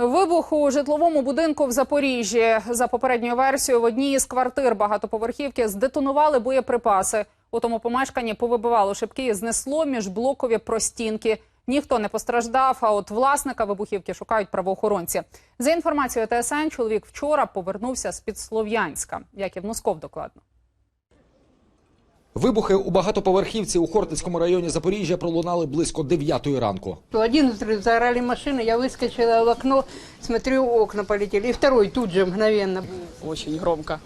Вибух у житловому будинку в Запоріжжі. За попередньою версією, в одній із квартир багатоповерхівки здетонували боєприпаси. У тому помешканні повибивало шибки і знесло міжблокові простінки. Ніхто не постраждав, а от власника вибухівки шукають правоохоронці. За інформацією ТСН, чоловік вчора повернувся з під Слов'янська. Яків Москов докладно. Вибухи у багатоповерхівці у Хортицькому районі Запоріжжя пролунали близько 9 ранку. Один взрыв, заорали машины, я выскочила в окно, смотрю, окна полетели. И второй тут же мгновенно. Очень громко.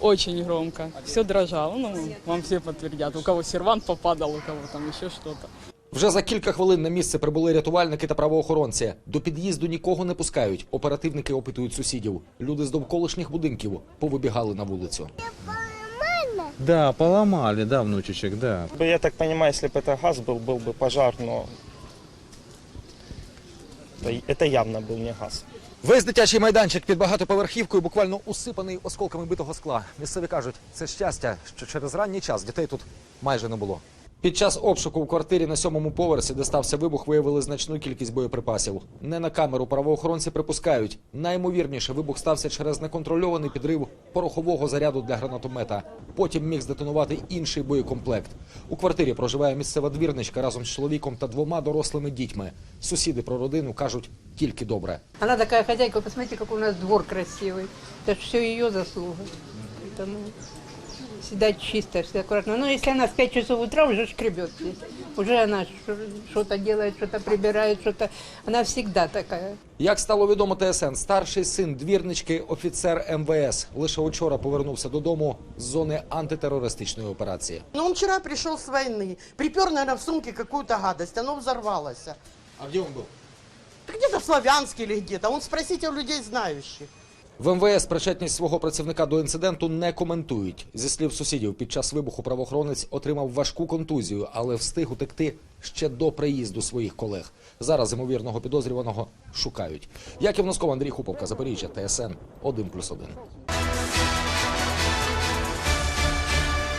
Очень громко. Все дрожало. Ну, вам все подтвердят. У кого сервант попадал, у кого там еще что-то. Вже за кілька хвилин на місце прибули рятувальники та правоохоронці. До під'їзду нікого не пускають. Оперативники опитують сусідів. Люди з довколишніх будинків повибігали на вулицю. Да, поломали, да, внучечек, да. Я так понимаю, если бы это газ был, был бы пожар, но это- это явно был не газ. Весь дитячий майданчик під багатоповерхівкою буквально усипаний осколками битого скла. Місцеві кажуть, це щастя, що через ранній час дітей тут майже не було. Під час обшуку у квартирі на сьомому поверсі, де стався вибух, виявили значну кількість боєприпасів. Не на камеру правоохоронці припускають. Наймовірніше вибух стався через неконтрольований підрив порохового заряду для гранатомета. Потім міг здетонувати інший боєкомплект. У квартирі проживає місцева двірничка разом з чоловіком та двома дорослими дітьми. Сусіди про родину кажуть тільки добре. Она такая хозяйка, посмотрите, какой у нас двор красивый. Это же все ее заслуга. Поэтому всегда чисто, всегда аккуратно. Но если она в 5 часов утра уже шкребет здесь, уже она что-то делает, что-то прибирает, что-то... Она всегда такая. Як стало відомо ТСН, старший син двірнички, офіцер МВС, лише учора повернувся додому з зони антитерористичної операції. Но он вчера пришел с войны, припер, наверное, в сумке какую-то гадость, оно взорвалось. А де він був? Да Где-то в Славянске или где-то. Он спросите у людей знающих. В МВС причетність свого працівника до інциденту не коментують. Зі слів сусідів, під час вибуху правоохоронець отримав важку контузію, але встиг утекти ще до приїзду своїх колег. Зараз ймовірного підозрюваного шукають. Яків Носков, Андрій Хуповка, Запоріжжя, ТСН 1+,1.